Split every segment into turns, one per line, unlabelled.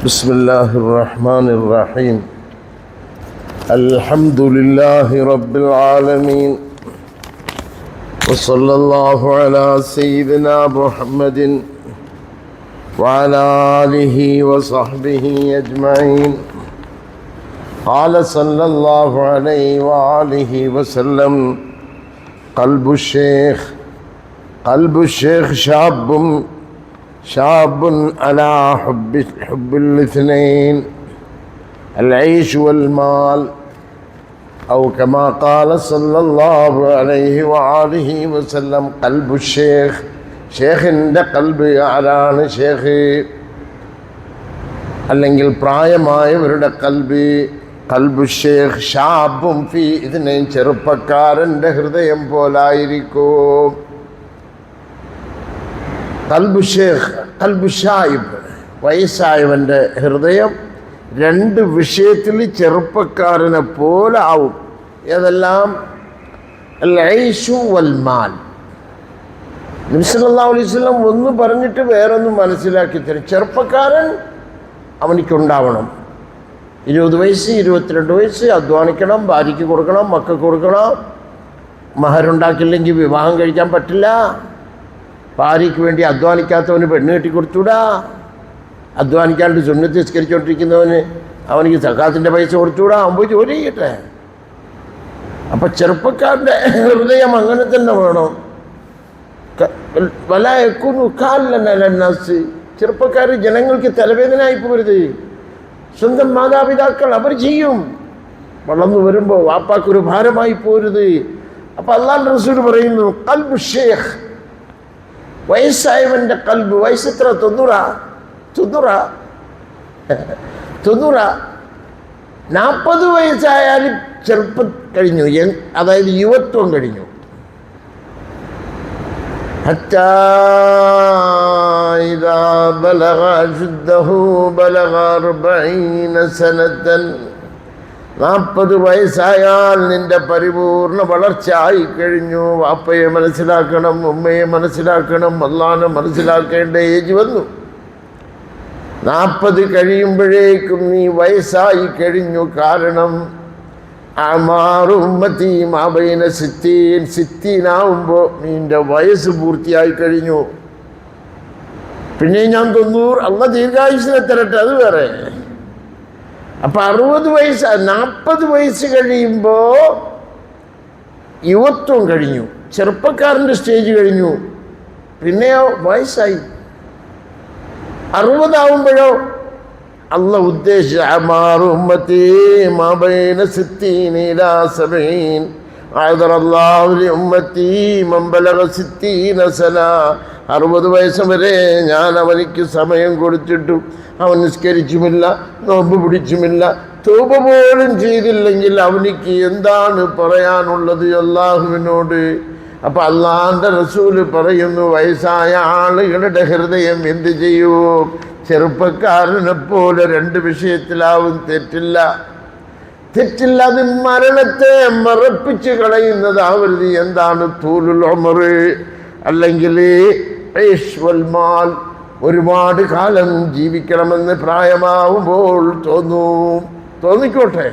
بسم الله الرحمن الرحيم. الحمد لله رب العالمين. وصلى الله على سيدنا محمد وعلى آله وصحبه أجمعين. قال صلى الله عليه وآله وسلم قلب الشيخ قلب الشيخ شاب شاب على حب حب الاثنين العيش والمال أو كما قال صلى الله عليه وآله وسلم قلب الشيخ ഷേഖിൻ്റെ കൽബ് ആരാണ് ഷേഖ് അല്ലെങ്കിൽ പ്രായമായവരുടെ കൽബ് കൽബു ഷേഖ് ഷാബും ഫി ഇതിനെ ചെറുപ്പക്കാരൻ്റെ ഹൃദയം പോലായിരിക്കും കൽബു ഷേഖ് കൽബു ഷായിബ് വയസ്സായവന്റെ ഹൃദയം രണ്ട് വിഷയത്തിൽ ചെറുപ്പക്കാരനെ പോലെ ആവും. ഏതെല്ലാം? വൽമാൽ നിമിഷല്ലാ അലൈവല്ലം ഒന്ന് പറഞ്ഞിട്ട് വേറൊന്നും മനസ്സിലാക്കി തരും ചെറുപ്പക്കാരൻ അവനിക്കുണ്ടാവണം. ഇരുപത് വയസ്സ് ഇരുപത്തിരണ്ട് വയസ്സ് അധ്വാനിക്കണം ഭാര്യയ്ക്ക് കൊടുക്കണം മക്കൾക്ക് കൊടുക്കണം. മഹരുണ്ടാക്കില്ലെങ്കിൽ വിവാഹം കഴിക്കാൻ പറ്റില്ല. ഭാര്യയ്ക്ക് വേണ്ടി അധ്വാനിക്കാത്തവന് പെണ്ണ് കെട്ടി കൊടുത്തൂടാ അധ്വാനിക്കാണ്ട് സുന്നത്ത് നിസ്കരിച്ചുകൊണ്ടിരിക്കുന്നവന് അവനിക്ക് സഖാത്തിന്റെ പൈസ കൊടുത്തൂടാ അവൻ പോയി ജോലി ചെയ്യട്ടെ. അപ്പം ചെറുപ്പക്കാരന്റെ ഹൃദയം അങ്ങനെ തന്നെ വേണം. വലായക്കുന്നു കാലനാസ് ചെറുപ്പക്കാർ ജനങ്ങൾക്ക് തലവേദനയായി പോരുത്. സ്വന്തം മാതാപിതാക്കൾ അവർ ചെയ്യും. വളർന്നു വരുമ്പോൾ വാപ്പാക്കൊരു ഭാരമായി പോരുത്. അപ്പം അള്ളാഹ് റസൂൽ പറയുന്നു കൽബ് ഷേഖ് വയസ്സായവൻ്റെ കൽബ് വയസ്സെത്ര തൊണ്ണൂറ തൊണ്ണൂറ തൊണ്ണൂറ നാൽപ്പത് വയസ്സായാലും ചെറുപ്പം കഴിഞ്ഞു അതായത് യുവത്വം കഴിഞ്ഞു حتى إذا بلغ أشده بلغ أربعين سنة നാൽപ്പത് വയസ്സായാൽ നിന്റെ പരിപൂർണ വളർച്ച ആയി കഴിഞ്ഞു. വാപ്പയെ മനസ്സിലാക്കണം ഉമ്മയെ മനസ്സിലാക്കണം അള്ളാനെ മനസ്സിലാക്കേണ്ട ഏജ് വന്നു. നാൽപ്പത് കഴിയുമ്പോഴേക്കും നീ വയസ്സായി കഴിഞ്ഞു. കാരണം അമാറുമ്മത്തി മാബൈന സിത്തീൻ സിത്തീനാവുമ്പോൾ നിന്റെ വയസ്സ് പൂർത്തിയായി കഴിഞ്ഞു. പിന്നെ ഞാൻ തൊണ്ണൂറ് അള്ള ദീർഘായുസിനെ തരട്ടെ അത് വേറെ. അപ്പൊ അറുപത് വയസ്സ് നാൽപ്പത് വയസ്സ് കഴിയുമ്പോൾ യുവത്വം കഴിഞ്ഞു. ചെറുപ്പക്കാരന്റെ സ്റ്റേജ് കഴിഞ്ഞു. പിന്നെയോ വയസ്സായി. അറുപതാവുമ്പോഴോ? അല്ല ഉദ്ദേശിച്ച അമാറു മാബൈന മബൈന ഉമ്മത്തി അറുപത് വയസ്സ് വരെ ഞാൻ അവനിക്ക് സമയം കൊടുത്തിട്ടു. അവൻ നിസ്കരിച്ചുമില്ല നോമ്പ് പിടിച്ചുമില്ല. തൂപ പോലും ചെയ്തില്ലെങ്കിൽ അവനിക്ക് എന്താണ് പറയാനുള്ളത് അള്ളാഹുവിനോട് അപ്പൊ അള്ളാന്റെ റസൂൽ പറയുന്നു വയസ്സായ ആളുകളുടെ ഹൃദയം എന്ത് ചെയ്യൂ? ചെറുപ്പക്കാരനെ പോലെ രണ്ട് വിഷയത്തിലാവും തെറ്റില്ല. തെറ്റില്ല അത് മരണത്തെ മറപ്പിച്ച് കളയുന്നത് ആവൃത്തി എന്താണ്? തൂലുൽ ഒമറ് അല്ലെങ്കിൽ മാൽ. ഒരുപാട് കാലം ജീവിക്കണമെന്ന് പ്രായമാവുമ്പോൾ തോന്നും. തോന്നിക്കോട്ടെ.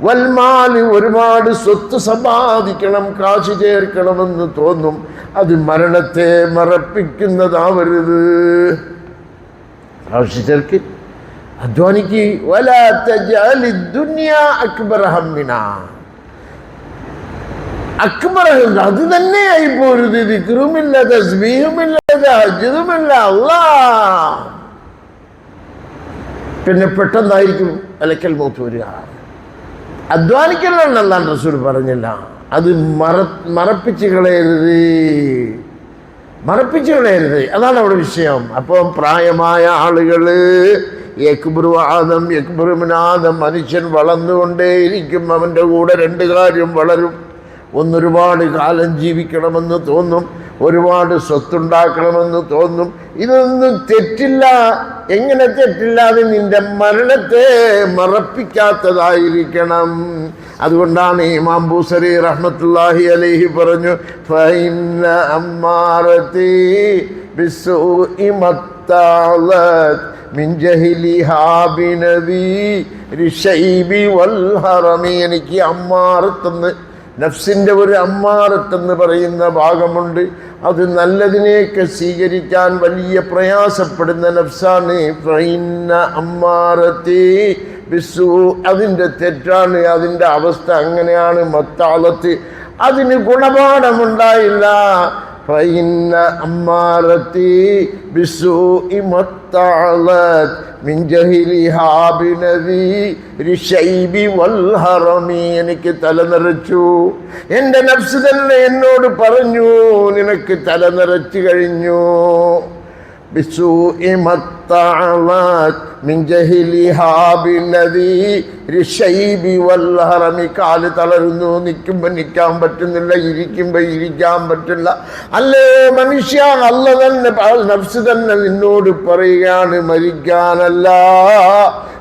വൽമാൽ ഒരുപാട് സ്വത്ത് സമ്പാദിക്കണം കാശ് ചേർക്കണമെന്ന് തോന്നും. അത് മരണത്തെ മറപ്പിക്കുന്നതാവരുത് ആവശ്യത്തിലേക്ക് അധ്വാനിക്ക്. അക്ബർ അത് തന്നെയായി പോരുത്. ദിക്റുമില്ല തസ്ബീഹുമില്ല ഹജ്ജതുമില്ല അല്ലാ പിന്നെ പെട്ടെന്നായിരിക്കും അലക്കൽ മൂത്ത് വരിക. അധ്വാനിക്കലാണ് റസൂൽ പറഞ്ഞില്ല. അത് മറ മറപ്പിച്ച് കളയരുത്. മറപ്പിച്ചു കളയരുത്. അതാണ് അവിടെ വിഷയം. അപ്പം പ്രായമായ ആളുകൾ യക്ബുറുവാദം യക്ബുർമിനാദം മനുഷ്യൻ വളർന്നുകൊണ്ടേയിരിക്കും. അവന്റെ കൂടെ രണ്ട് കാര്യം വളരും. ഒന്നൊരുപാട് കാലം ജീവിക്കണമെന്ന് തോന്നും. ഒരുപാട് സ്വത്തുണ്ടാക്കണമെന്ന് തോന്നും. ഇതൊന്നും തെറ്റില്ല. എങ്ങനെ തെറ്റില്ലാതെ നിന്റെ മരണത്തെ മറപ്പിക്കാത്തതായിരിക്കണം. അതുകൊണ്ടാണ് ഇമാം ബൂസരി റഹ്മത്തുല്ലാഹി അലൈഹി പറഞ്ഞു എനിക്ക് അമ്മാറത്തെന്ന് നഫ്സിന്റെ ഒരു അമ്മാറത്തെന്ന് പറയുന്ന ഭാഗമുണ്ട്. അത് നല്ലതിനെയൊക്കെ സ്വീകരിക്കാൻ വലിയ പ്രയാസപ്പെടുന്ന നഫ്സാണ്. ഫൈന അമ്മാറത്തി ബിസു അതിന്റെ തെറ്റാണ് അതിന്റെ അവസ്ഥ അങ്ങനെയാണ് മത്താളത്ത് അതിന് ഗുണപാഠമുണ്ടായില്ല. فإن أمارتي بسوء ما اتعظت من جهلها بنذير الشيب والهرم എനിക്ക് തല നിറച്ചു എൻ്റെ നഫ്സ് തന്നെ എന്നോട് പറഞ്ഞു നിനക്ക് തല നിറച്ചു കഴിഞ്ഞു بسوء ما اتعظت من جهلها بالنذير الشيب والهرم കാല് തളരുന്നു നിൽക്കുമ്പോൾ നിൽക്കാൻ പറ്റുന്നില്ല ഇരിക്കുമ്പോൾ ഇരിക്കാൻ പറ്റില്ല അല്ലേ മനുഷ്യ അല്ല തന്നെ നഫ്സ് തന്നെ നിന്നോട് പറയുകയാണ് മരിക്കാനല്ല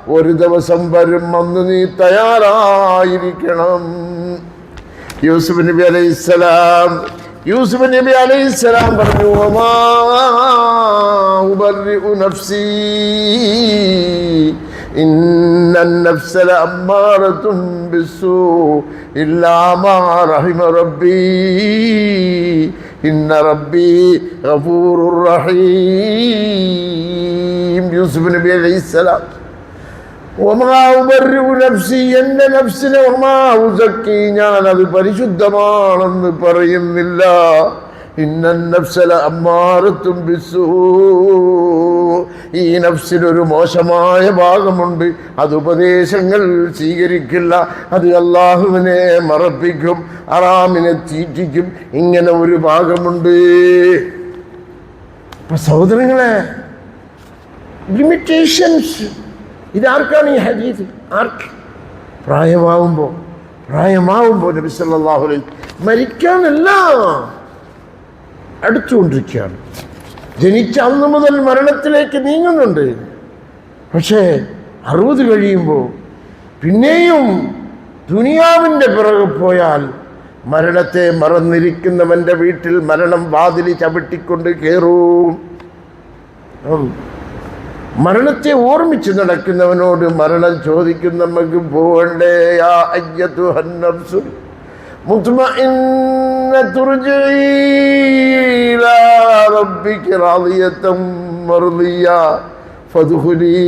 ഒരു ദിവസം വരും അന്ന് നീ തയ്യാറായിരിക്കണം യൂസുഫ് നബി അലൈഹിസ്സലാം يوسف النبي عليه السلام قال وما أبرئ نفسي. إن النفس لأمارة بالسوء إلا ما رحم ربي. إن ربي غفور رحيم. يوسف النبي عليه السلام. എന്റെ നഫ്സിനെ ഒമാവുസക്കി ഞാൻ അത് പരിശുദ്ധമാണെന്ന് പറയുന്നില്ല. ഇന്ന നഫ്സല അമ്മാറത്തും ബിസൂ ഈ നഫ്സിനൊരു മോശമായ ഭാഗമുണ്ട്. അത് ഉപദേശങ്ങൾ സ്വീകരിക്കില്ല. അത് അള്ളാഹുവിനെ മറപ്പിക്കും അറാമിനെ തീറ്റിക്കും ഇങ്ങനെ ഒരു ഭാഗമുണ്ട്. സഹോദരങ്ങളെ ലിമിറ്റേഷൻസ് ഇതാർക്കാണ് ഈ ഹദീസ്? ആർക്ക്? പ്രായമാവുമ്പോൾ പ്രായമാവുമ്പോൾ നബി സല്ലല്ലാഹു അലൈഹി മരിക്കാനല്ല അടുത്തുകൊണ്ടിരിക്കുകയാണ് ജനിച്ച അന്ന് മുതൽ മരണത്തിലേക്ക് നീങ്ങുന്നുണ്ട്. പക്ഷേ അറുപത് കഴിയുമ്പോൾ പിന്നെയും ദുനിയാവിന്റെ പിറകെ പോയാൽ മരണത്തെ മറന്നിരിക്കുന്നവന്റെ വീട്ടിൽ മരണം വാതിലി ചവിട്ടിക്കൊണ്ട് കയറും. മരണത്തെ ഓർമ്മിച്ച് നടക്കുന്നവനോട് മരണം ചോദിക്കും നമുക്ക് പോകണ്ടേ യാ അയ്യത്തു ഹന്നഫ്സു مطمئنة ارجعي إلى ربك راضية مرضية فادخلي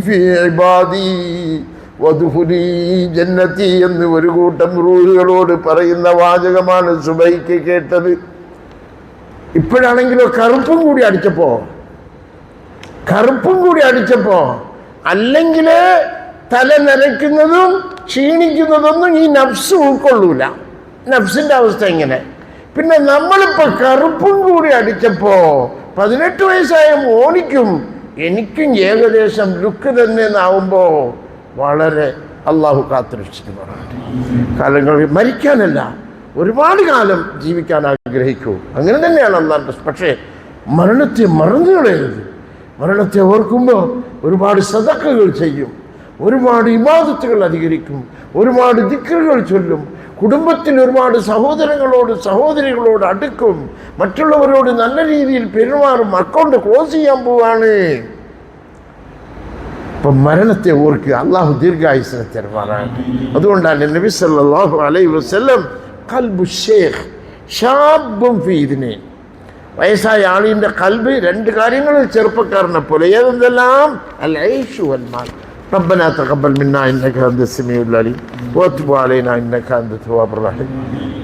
في عبادي വധുഹുലി ജന്നത്തി എന്ന് ഒരു കൂട്ടം റൂലുകളോട് പറയുന്ന വാചകമാണ് സുബൈക്ക് കേട്ടത് ഇപ്പോഴാണെങ്കിലോ കറുപ്പും കൂടി അടിച്ചപ്പോ കറുപ്പും കൂടി അടിച്ചപ്പോ അല്ലെങ്കിൽ തല നരയ്ക്കുന്നതും ക്ഷീണിക്കുന്നതൊന്നും ഈ നഫ്സ് ഉൾക്കൊള്ളൂല. നഫ്സിന്റെ അവസ്ഥ ഇങ്ങനെ. പിന്നെ നമ്മളിപ്പോ കറുപ്പും കൂടി അടിച്ചപ്പോ പതിനെട്ട് വയസ്സായ മോനിക്കും എനിക്കും ഏകദേശം ലുക്ക് തന്നെ എന്നാവുമ്പോ വളരെ അള്ളാഹു കാത്തുരക്ഷിക്കുന്നതാണ് കാലങ്ങൾ മരിക്കാനല്ല ഒരുപാട് കാലം ജീവിക്കാൻ ആഗ്രഹിക്കൂ. അങ്ങനെ തന്നെയാണ് അള്ളാഹ് പക്ഷേ മരണത്തെ മറന്നു കളയരുത് മരണത്തെ ഓർക്കുമ്പോൾ ഒരുപാട് സദക്കകൾ ചെയ്യും. ഒരുപാട് ഇമാദത്തുകൾ അധികരിക്കും. ഒരുപാട് ദിക്കറുകൾ ചൊല്ലും. കുടുംബത്തിൽ ഒരുപാട് സഹോദരങ്ങളോട് സഹോദരികളോട് അടുക്കും. മറ്റുള്ളവരോട് നല്ല രീതിയിൽ പെരുമാറും. അക്കൗണ്ട് ക്ലോസ് ചെയ്യാൻ പോവാണ്. അപ്പം മരണത്തെ ഓർക്കുക അള്ളാഹു ദീർഘായുസിനെ തരുമാറാണ് അതുകൊണ്ടാണ് നബി സല്ലല്ലാഹു അലൈഹി വസ്ലം കൽബു ഷേഖ് ഷാബും ഫീദിനെ വയസ്സായ ആളിൻ്റെ കൽബ് രണ്ട് കാര്യങ്ങളിൽ ചെറുപ്പക്കാരനെ പോലെ ഏതെന്തെല്ലാം അൽ ഐഷു വൽ മാൽ ربنا تقبل منا انك انت السميع العليم وتب علينا انك انت التواب الرحيم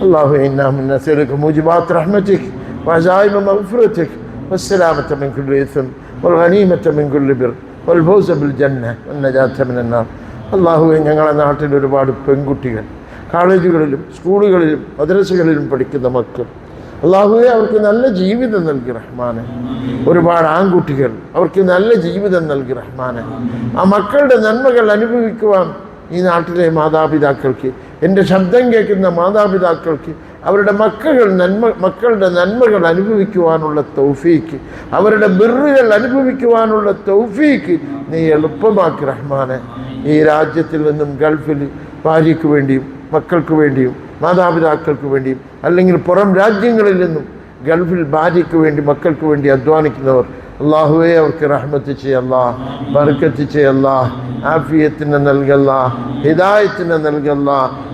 اللهم انا من نسالك موجبات رحمتك وعزائم مغفرتك والسلامة من كل اثم والغنيمة من كل بر والفوز بالجنة والنجاة من النار അള്ളാഹുവെ ഞങ്ങളുടെ നാട്ടിൽ ഒരുപാട് പെൺകുട്ടികൾ കോളേജുകളിലും സ്കൂളുകളിലും മദ്രസകളിലും പഠിക്കുന്ന മക്കൾ അള്ളാഹുവെ അവർക്ക് നല്ല ജീവിതം നൽകി റഹ്മാനെ. ഒരുപാട് ആൺകുട്ടികൾ അവർക്ക് നല്ല ജീവിതം നൽകി റഹ്മാനെ. ആ മക്കളുടെ നന്മകൾ അനുഭവിക്കുവാൻ ഈ നാട്ടിലെ മാതാപിതാക്കൾക്ക് എന്റെ ശബ്ദം കേൾക്കുന്ന മാതാപിതാക്കൾക്ക് അവരുടെ മക്കൾ നന്മ മക്കളുടെ നന്മകൾ അനുഭവിക്കുവാനുള്ള തൗഫീക്ക് അവരുടെ ബിറുകൾ അനുഭവിക്കുവാനുള്ള തൗഫീക്ക് നീ എളുപ്പമാക്കി റഹ്മാനെ. ഈ രാജ്യത്തിൽ നിന്നും ഗൾഫിൽ ഭാര്യയ്ക്ക് വേണ്ടിയും മക്കൾക്ക് വേണ്ടിയും മാതാപിതാക്കൾക്ക് വേണ്ടിയും അല്ലെങ്കിൽ പുറം രാജ്യങ്ങളിൽ നിന്നും ഗൾഫിൽ ഭാര്യയ്ക്ക് വേണ്ടി മക്കൾക്ക് വേണ്ടി അധ്വാനിക്കുന്നവർ അള്ളാഹുവെ അവർക്ക് റഹ്മത്ത് ചെയ്യല്ല ബർക്കത്ത് ചെയ്യല്ല ആഫിയത്തിന് നൽകല്ല ഹിദായത്തിന് നൽകല്ല.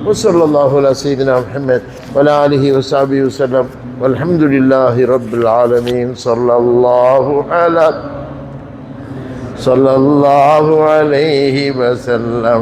വസല്ലാഹു സീദിന മുഹമ്മദ് വലാലിഹി വസാബി വസ്ലം അലഹമുല്ലാഹി റബ്ബുൽ ആലമീൻ. സല്ലല്ലാഹു അല സല്ലല്ലാഹു അലൈഹി വസല്ലം.